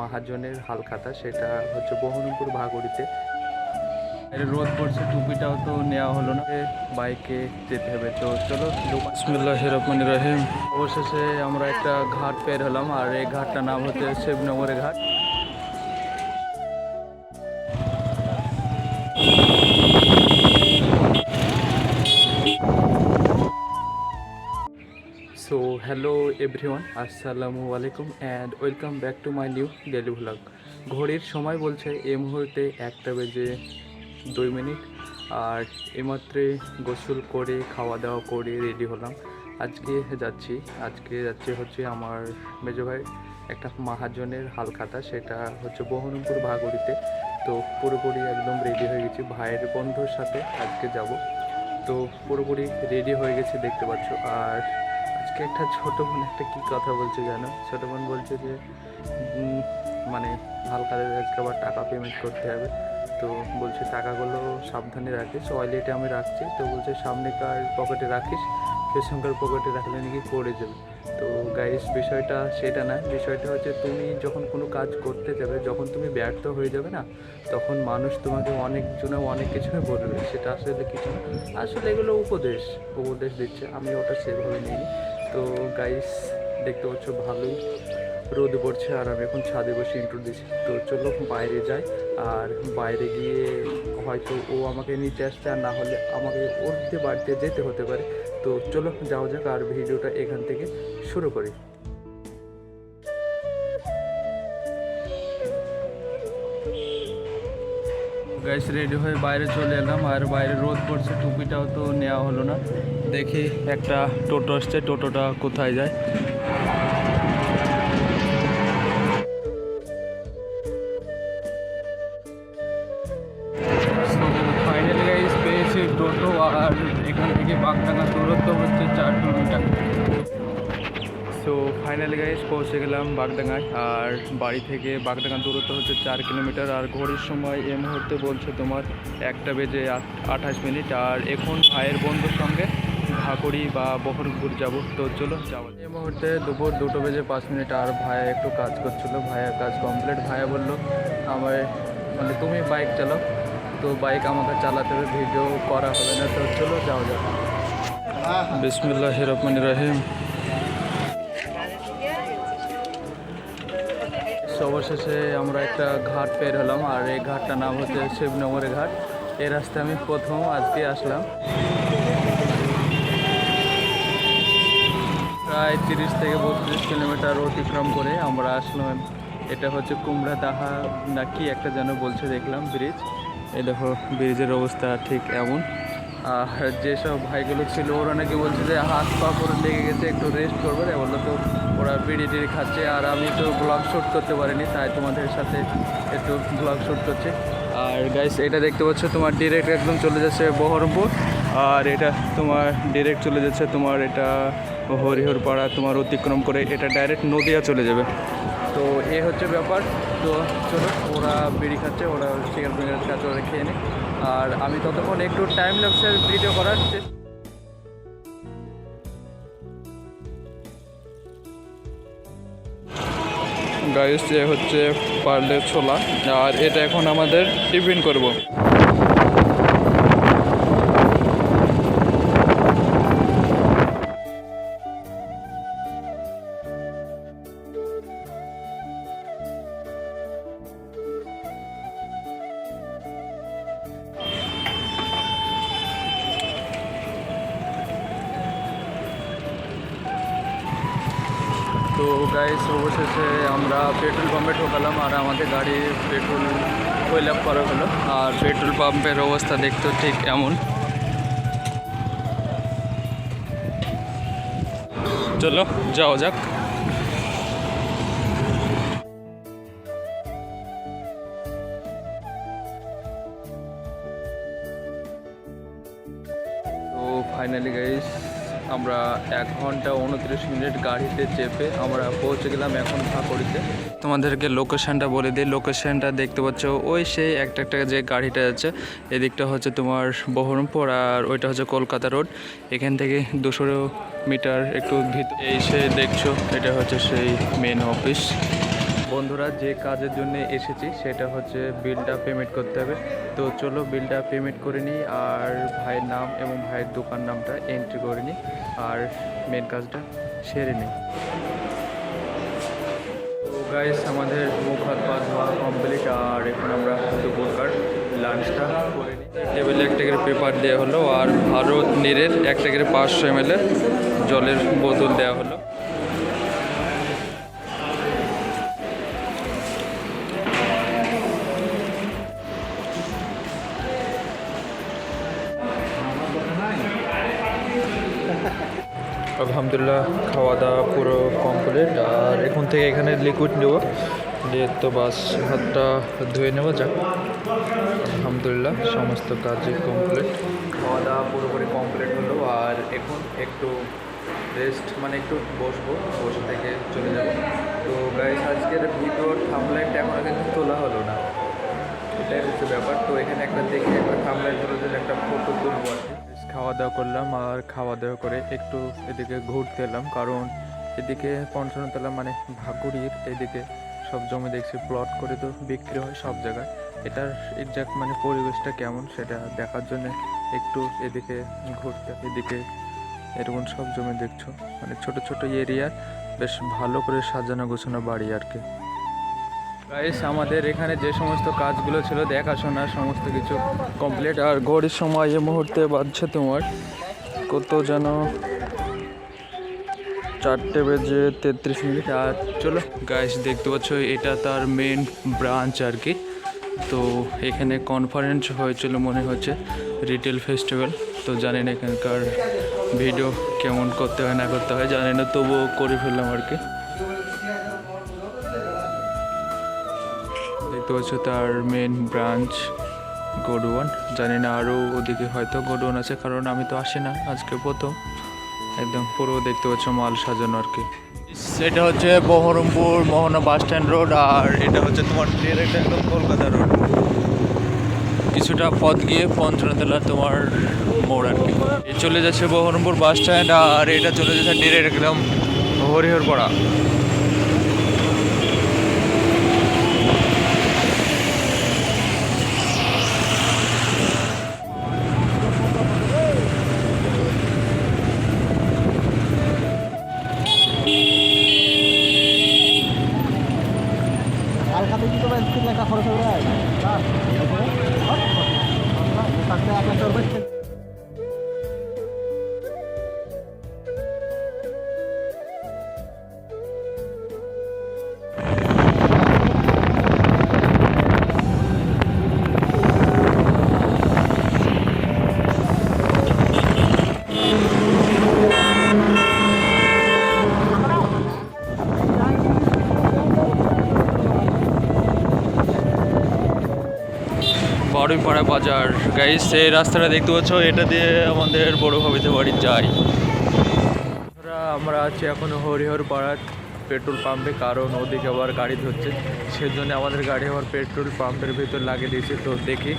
মহাজনের হালখাতা সেটা হচ্ছে বহরমপুর ভাগড়িতে। রোদ পড়ছে টুপিটাও তো নেওয়া হলো না। বাইকে যেতে হবে তো চলো বিসমুল্লাহ রহমান রহিম। অবশেষে আমরা একটা ঘাট পের হলাম আর এই ঘাটটার নাম হচ্ছে শিবনগরের ঘাট। হ্যালো এভরিওয়ান আসসালামু আলাইকুম and welcome back to my new daily vlog ঘড়ির সময় বলছে এই মুহূর্তে একটা বেজে দুই মিনিট। আর এমাত্রে গোসল করে খাওয়া দাওয়া করে রেডি হলাম। আজকে যাচ্ছি। আজকে যাচ্ছি হচ্ছে আমার মেজো ভাই, একটা মাহাজনের হালখাতা। সেটা হচ্ছে বহরমপুর ভাগরিতে তো পুরোপুরি একদম রেডি হয়ে গেছি। ভাইয়ের বন্ধুর সাথে আজকে যাব। তো পুরোপুরি রেডি হয়ে গেছে, দেখতে পাচ্ছ। আর আজকে একটা ছোট বোন, একটা কি কথা বলছে জানো? ছোট বোন বলছে যে মানে হালকাদের আজকে আবার টাকা পেমেন্ট করতে হবে তো বলছে টাকাগুলো সাবধানে রাখিস ওয়ালেটে আমি রাখছি। তো বলছে সামনেকার পকেটে রাখিস পেছনকার পকেটে রাখলে নাকি পড়ে যাবে। তো গাইস বিষয়টা সেটা না, বিষয়টা হচ্ছে তুমি যখন কোনো কাজ করতে যাবে, যখন তুমি ব্যর্থ হয়ে যাবে না, তখন মানুষ তোমাকে অনেক জনে অনেক কিছুই বলবে। সেটা আসলে কিছু না। আসলে এগুলো উপদেশ উপদেশ দিচ্ছে। আমি ওটা সেভাবে নিইনি। তো গাইস দেখতে পাচ্ছ ভালোই রোদ পড়ছে আর আমি এখন ছাদে বসে ইন্ট্রো দিচ্ছি। তো চলো বাইরে যাই আর বাইরে গিয়ে হয়তো ও আমাকে নিতে আসতে আর না হলে আমাকে উঠতে বাড়িতে যেতে হতে পারে। তো চলো যাওয়া যাক আর ভিডিওটা এখান থেকে শুরু করি। গাইস রেডি হয়ে বাইরে চলে এলাম আর বাইরে রোদ পড়ছে, টুপিটাও তো নেওয়া হলো না। দেখি একটা টোটো আসছে, টোটোটা কোথায় যায়। ফাইনালি গাইজ পৌঁছে গেলাম বাগডাঙ্গায়। আর বাড়ি থেকে বাগডাঙ্গা দূরত্ব হচ্ছে চার কিলোমিটার। আর ঘড়ির সময় এই মুহূর্তে বলছে তোমার একটা বেজে আঠাশ মিনিট। আর এখন ভাইয়ের বন্ধুর সঙ্গে ভাকড়ি বা বহরমপুর যাব। তো চলো যাব এই মুহূর্তে দুপুর দুটো বেজে পাঁচ মিনিট। আর ভাইয়া একটু কাজ করছিল। ভাইয়ের কাজ কমপ্লিট ভাইয়া বলল আমার মানে তুমি বাইক চালাও। তো বাইক আমাকে চালাতে হবে। ভিডিও করা হবে না। তো চলো যাও যাও বিসমুল্লাহ রহমান রহিম। অবশেষে আমরা একটা ঘাট পের হলাম, আর এই ঘাটটার নাম হচ্ছে শিবনগরের ঘাট। এই রাস্তায় আমি প্রথম আজকে আসলাম। প্রায় তিরিশ থেকে বত্রিশ কিলোমিটার অতিক্রম করে আমরা আসলাম। এটা হচ্ছে কুমড়া দাহা নাকি একটা যেন বলছে দেখলাম, ব্রিজ। এই দেখো, ব্রিজের অবস্থা ঠিক এমন। আর যেসব ভাইগুলো ছিল, ওরা নাকি বলছে যে হাত পা করে লেগে গেছে, একটু রেস্ট করবে। রে বলল তো, ওরা বিড়ি টিড়ি খাচ্ছে, আর আমি তো ব্লগ শ্যুট করতে পারিনি, তাই তোমাদের সাথে একটু ব্লগ শ্যুট করছি। আর গাইস এটা দেখতে পাচ্ছ, তোমার ডিরেক্ট একদম চলে যাচ্ছে বহরমপুর। আর এটা তোমার ডিরেক্ট চলে যাচ্ছে তোমার এটা হরিহর পাড়া তোমার অতিক্রম করে এটা ডাইরেক্ট নদিয়া চলে যাবে। তো এ হচ্ছে ব্যাপার। তো চলো, ওরা বিড়ি খাচ্ছে, ওরা চিকেন ফিঙ্গার খাচ্ছে ওরা খেয়ে নিই আর আমি ততক্ষণ একটু টাইম ল্যাপসের ভিডিও করার গাইস যে হচ্ছে পার্লের ছোলা, আর এটা এখন আমাদের টিফিন করব। গাইস অবশেষে আমরা পেট্রোল পাম্পে ঢোকালাম আর আমাদের গাড়ি পেট্রোল ফিল আপ করা হলো। আর পেট্রোল পাম্পের অবস্থা দেখতে ঠিক এমন। চলো, যাওয়া যাক। ফাইনালি গাইস আমরা এক ঘণ্টা উনত্রিশ মিনিট গাড়িতে চেপে আমরা পৌঁছে গেলাম এখন ভাকড়িতে তোমাদেরকে লোকেশনটা বলে দিই। লোকেশনটা দেখতে পাচ্ছ, ওই সেই একটা একটা যে গাড়িটা যাচ্ছে এদিকটা হচ্ছে তোমার বহরমপুর আর ওইটা হচ্ছে কলকাতা রোড। এখান থেকে দুশো মিটার একটু ভিতর এই সে দেখছ, এটা হচ্ছে সেই মেন অফিস বন্ধুরা, যে কাজের জন্য এসেছি সেটা হচ্ছে বিলটা পেমেন্ট করতে হবে। তো চলো বিলটা পেমেন্ট করে নিই, আর ভাইয়ের নাম এবং ভাইয়ের দোকান নামটা এন্ট্রি করে নিই, আর মেন কাজটা সেরে নিই। গাইস আমাদের মুখ হাত পা ধোয়া কমপ্লিট আর এখন আমরা দুপুরকার লাঞ্চটা করে নিই। টেবিলে একটা করে পেপার দেওয়া হলো, আর ভারত নীরের একটা করে পাঁচশো এম জলের বোতল দেওয়া হলো। আলহামদুলিল্লাহ খাওয়া দাওয়া পুরো কমপ্লিট আর এখন থেকে এখানে লিকুইড নেব। দিয়ে তো বাস, হাতটা ধুয়ে নেব, যাক। আলহামদুলিল্লাহ, সমস্ত কাজই কমপ্লিট খাওয়া দাওয়া পুরোপুরি কমপ্লিট হলো। আর এখন একটু রেস্ট মানে একটু বসবো। বসে থেকে চলে যাব। তো গাইস আজকের ভিডিওর থামলাইনটা এখনও কিন্তু তোলা হলো না। এটাই হচ্ছে ব্যাপার। তো এখানে একটা দেখে একটা থামলাইন ধরে জন্য একটা ফটো তুলবো আর। খাওয়া দাওয়া করলাম আর খাওয়া দাওয়া করে একটু এদিকে ঘুরতে এলাম। কারণ এদিকে পঞ্চনতলা মানে ভাগুড়ির এদিকে সব জমি দেখছি প্লট করে তো বিক্রি হয় সব জায়গায়। এটার এক্সাক্ট মানে পরিবেশটা কেমন সেটা দেখার জন্য একটু এদিকে ঘুরতে, এদিকে এরকম সব জমি দেখছ। মানে ছোট ছোট এরিয়ার বেশ ভালো করে সাজানো গোছানো বাড়ি আর কি। গাইস আমাদের এখানে যে সমস্ত কাজগুলো ছিল, দেখাশোনা সমস্ত কিছু কমপ্লিট আর ঘড়ির সময় এই মুহূর্তে বাজছে তোমার কত যেন চারটে বেজে তেত্রিশ মিনিট। আর চলো গাইস দেখতে পাচ্ছ, এটা তার মেন ব্রাঞ্চ আর কি। তো এখানে কনফারেন্স হয়েছিল মনে হচ্ছে রিটেল ফেস্টিভ্যাল তো জানি না এখানকার ভিডিও কেমন করতে হয়, না করতে হয়, জানি না, তবুও করে ফেললাম আর কি। দেখতে পাচ্ছ, তার মেন ব্রাঞ্চ গোডওয়ান জানি না আরও ওদিকে হয়তো গোডওয়ান আছে, কারণ আমি তো আসি না আজকে প্রথম। একদম পুরো দেখতে পাচ্ছ, মাল সাজানো আর কি। সেটা হচ্ছে Baharampur Mohana bus stand road, আর এটা হচ্ছে তোমার ডিরেক্ট একদম কলকাতা রোড। কিছুটা পথ গিয়ে পঞ্চনতলা তোমার মোড় আর কি। চলে যাচ্ছে বহরমপুর বাস স্ট্যান্ড, আর এটা চলে যাচ্ছে ডিরেক্ট একদম হরিহরপাড়া। এক লাখ বারুইপাড়া বাজার। গাইস এই রাস্তাটা দেখতে পাচ্ছ, এটা দিয়ে আমাদের বড় ভাবিতে বাড়ি যাই আমরা আছি এখন হরিহর পাড়ার পেট্রোল পাম্পে, কারণ ওদিকে আবার গাড়ি ধরছে। সেজন্য আমাদের গাড়ি আবার পেট্রোল পাম্পের ভিতর লাগিয়ে দিয়েছে। তো দেখি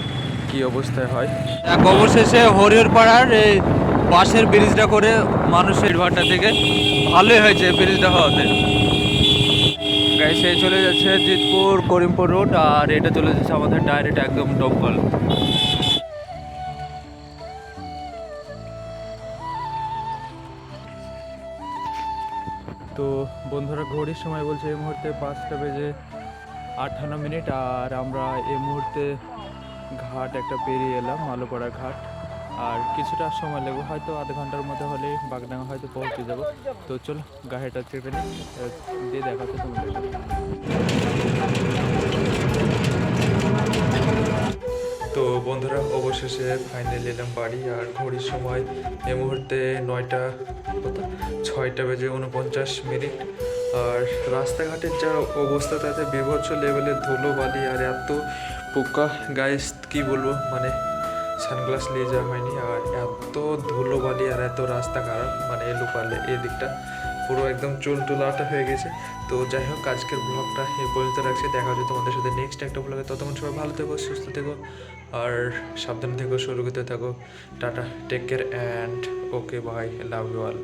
কি অবস্থায় হয়। এক অবশেষে হরিহর পাড়ার এই বাসের ব্রিজটা করে মানুষের ভাটা থেকে ভালোই হয়েছে ব্রিজটা হওয়াতে। গাইস এই চলে যাচ্ছে জিতপুর করিমপুর রোড আর এটা চলে যাচ্ছে আমাদের ডাইরেক্ট একদম ডোমকল তো বন্ধুরা, ঘড়ির সময় বলছে এই মুহূর্তে পাঁচটা বেজে আটান্ন মিনিট, আর আমরা এই মুহূর্তে ঘাট একটা পেরিয়ে এলাম, মালোপাড়া ঘাট। আর কিছুটা সময় লাগবে, হয়তো আধ ঘণ্টার মধ্যে হলে বাগডাঙ্গা হয়তো পৌঁছে যাব। তো চলো, গাড়িটা চেপে নিই দিয়ে দেখাচ্ছে তোমাদের তো বন্ধুরা, অবশেষে ফাইনাল এলাম বাড়ি, আর ঘড়ির সময় এই মুহূর্তে নয়টা ছয়টা বেজে উনপঞ্চাশ মিনিট। আর রাস্তাঘাটের যা অবস্থা, তাতে বিভৎস লেভেলের ধুলো বালি আর এত পোকা। গায়ে কী বলব? মানে সানগ্লাস নিয়ে যাওয়া হয়নি, আর এত ধুলোবালি আর এত রাস্তা খারাপ মানে এলো পারলে এই দিকটা। পুরো একদম চুল টুলাটা হয়ে গেছে। তো যাই হোক, আজকের ব্লগটা এই পর্যন্ত রাখছি। দেখা হচ্ছে তোমাদের সাথে নেক্সট একটা ব্লগে ততক্ষণ সবাই ভালো থেকো, সুস্থ থেকো, আর সাবধানে থেকো, সুরক্ষিত থাকো। Tata take care and okay bye love you all